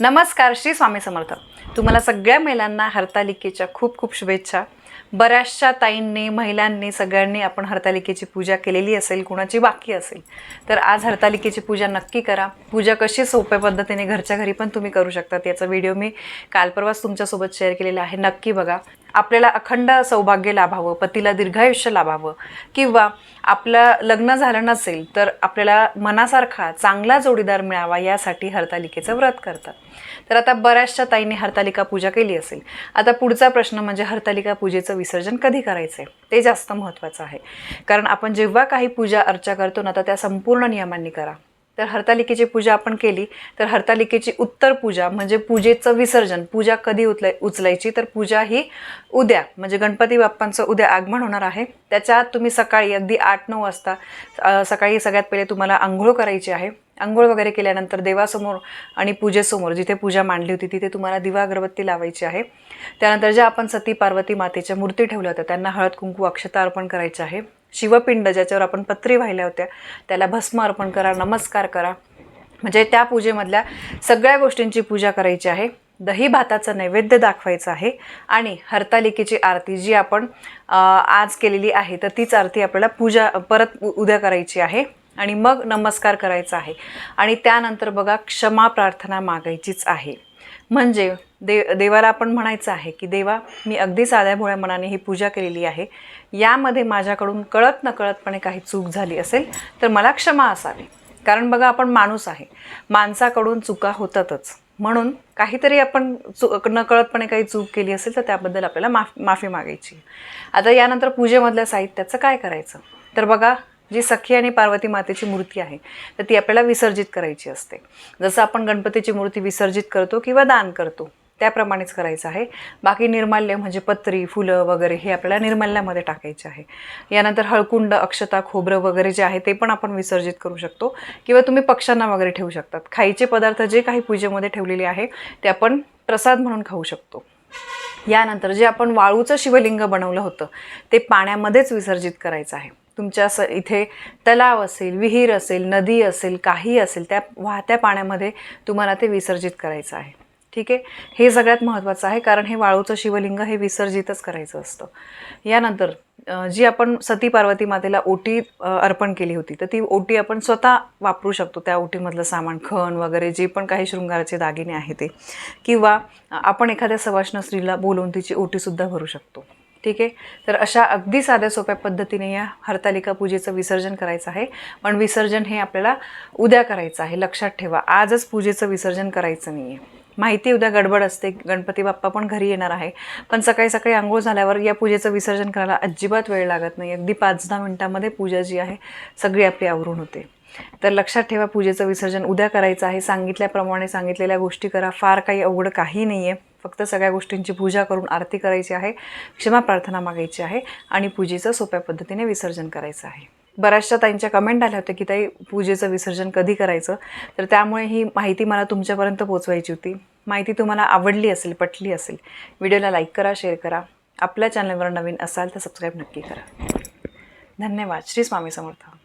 नमस्कार श्री स्वामी समर्थ. तुम्हाला सगळ्या महिलांना हरतालिकेच्या खूप खूप शुभेच्छा. बऱ्याचशा ताईंनी महिलांनी सगळ्यांनी आपण हरतालिकेची पूजा केलेली असेल कुणाची बाकी असेल तर आज हरतालिकेची पूजा नक्की करा. पूजा कशी सोप्या पद्धतीने घरच्या घरी पण तुम्ही करू शकता याचा व्हिडिओ मी काल परवाच तुमच्यासोबत शेअर केलेला आहे नक्की बघा. आपल्याला अखंड सौभाग्य लाभावं पतीला दीर्घायुष्य लाभावं किंवा आपलं लग्न झालं नसेल तर आपल्याला मनासारखा चांगला जोडीदार मिळावा यासाठी हरतालिकेचं व्रत करतात. तर आता बऱ्याचशा ताईंनी हरतालिका पूजा केली असेल. आता पुढचा प्रश्न म्हणजे हरतालिका पूजेचं विसर्जन कधी करायचं आहे ते जास्त महत्त्वाचं आहे. कारण आपण जेव्हा काही पूजा अर्चा करतो ना तर त्या संपूर्ण नियमांनी करा. तर हरतालिकेची पूजा आपण केली तर हरतालिकेची उत्तर पूजा म्हणजे पूजेचं विसर्जन पूजा कधी उचलाय उचलायची तर पूजा ही उद्या म्हणजे गणपती बाप्पांचं उद्या आगमन होणार आहे. त्याच्यात तुम्ही सकाळी अगदी आठ नऊ वाजता सकाळी सगळ्यात पहिले तुम्हाला आंघोळ करायची आहे. आंघोळ वगैरे केल्यानंतर देवासमोर आणि पूजेसमोर जिथे पूजा मांडली होती तिथे तुम्हाला दिवा अगरबत्ती लावायची आहे. त्यानंतर ज्या आपण सती पार्वती मातेच्या मूर्ती ठेवल्या होत्या त्यांना हळद कुंकू अक्षता अर्पण करायचं आहे. शिवपिंड ज्याच्यावर आपण पत्री वाहिल्या होत्या त्याला भस्म अर्पण करा नमस्कार करा. म्हणजे त्या पूजेमधल्या सगळ्या गोष्टींची पूजा करायची आहे. दही भाताचं नैवेद्य दाखवायचं आहे आणि हरतालिकेची आरती जी आपण आज केलेली आहे तर तीच आरती आपल्याला पूजा परत उ- उद्या करायची आहे आणि मग नमस्कार करायचा आहे. आणि त्यानंतर बघा क्षमा प्रार्थना मागायचीच आहे. म्हणजे दे देवाला आपण म्हणायचं आहे की देवा मी अगदी साध्या भोळ्या मनाने ही पूजा केलेली आहे. यामध्ये माझ्याकडून कळत नकळतपणे काही चूक झाली असेल तर मला क्षमा असावी. कारण बघा आपण माणूस आहे. माणसाकडून चुका होतातच. म्हणून काहीतरी आपण चु नकळतपणे काही चूक केली असेल तर त्याबद्दल आपल्याला माफ माफी मागायची आता यानंतर पूजेमधल्या साहित्याचं काय करायचं? तर बघा जी सखी आणि पार्वती मातेची मूर्ती आहे तर ती आपल्याला विसर्जित करायची असते. जसं आपण गणपतीची मूर्ती विसर्जित करतो किंवा दान करतो त्याप्रमाणेच करायचं आहे. बाकी निर्माल्य म्हणजे पत्री फुलं वगैरे हे आपल्याला निर्माल्यामध्ये टाकायचे आहे. यानंतर हळकुंड अक्षता खोबरं वगैरे जे आहे ते पण आपण विसर्जित करू शकतो किंवा तुम्ही पक्ष्यांना वगैरे ठेवू शकतात. खायचे पदार्थ जे काही पूजेमध्ये ठेवलेले आहे ते आपण प्रसाद म्हणून खाऊ शकतो. यानंतर जे आपण वाळूचं शिवलिंग बनवलं होतं ते पाण्यामध्येच विसर्जित करायचं आहे. तुमच्या स इथे तलाव असेल विहीर असेल नदी असेल काही असेल त्या वाहत्या पाण्यामध्ये तुम्हाला ते विसर्जित करायचं आहे. ठीक आहे? हे सगळ्यात महत्त्वाचं आहे कारण हे वाळूचं शिवलिंग हे विसर्जितच करायचं असतं. यानंतर जी आपण सती पार्वती मातेला ओटी अर्पण केली होती तर ती ओटी आपण स्वतः वापरू शकतो. त्या ओटीमधलं सामान खण वगैरे जे पण काही शृंगाराचे दागिने आहे ते. किंवा आपण एखाद्या सवाष्ण स्त्रीला बोलवून तिची ओटीसुद्धा भरू शकतो. ठीक आहे? तर अशा अगदी साध्या सोप्या पद्धतीने या हरतालिका पूजेचं विसर्जन करायचं आहे. पण विसर्जन हे आपल्याला उद्या करायचं आहे. लक्षात ठेवा आजच पूजेचं विसर्जन करायचं नाही आहे माहिती उद्या गडबड असते. गणपती बाप्पा पण घरी येणार आहे. पण सकाळी सकाळी आंघोळ झाल्यावर या पूजेचं विसर्जन करायला अजिबात वेळ लागत नाही. अगदी पाच दहा मिनटामध्ये पूजा जी आहे सगळी आपली आवरून होते. तर लक्षात ठेवा पूजेचं विसर्जन उद्या करायचं आहे. सांगितल्याप्रमाणे सांगितलेल्या गोष्टी करा. फार काही अवघड काही नाही आहे फक्त सगळ्या गोष्टींची पूजा करून आरती करायची आहे क्षमा प्रार्थना मागायची आहे आणि पूजेचं सोप्या पद्धतीने विसर्जन करायचं आहे. बऱ्याचशा ताईंच्या कमेंट आल्या होत्या की ताई पूजेचं विसर्जन कधी करायचं? तर त्यामुळे ही माहिती मला तुमच्यापर्यंत पोचवायची होती. माहिती तुम्हाला आवडली असेल पटली असेल व्हिडिओला लाईक करा शेअर करा. आपल्या चॅनलवर नवीन असाल तर सबस्क्राईब नक्की करा. धन्यवाद. श्री स्वामी समर्थ.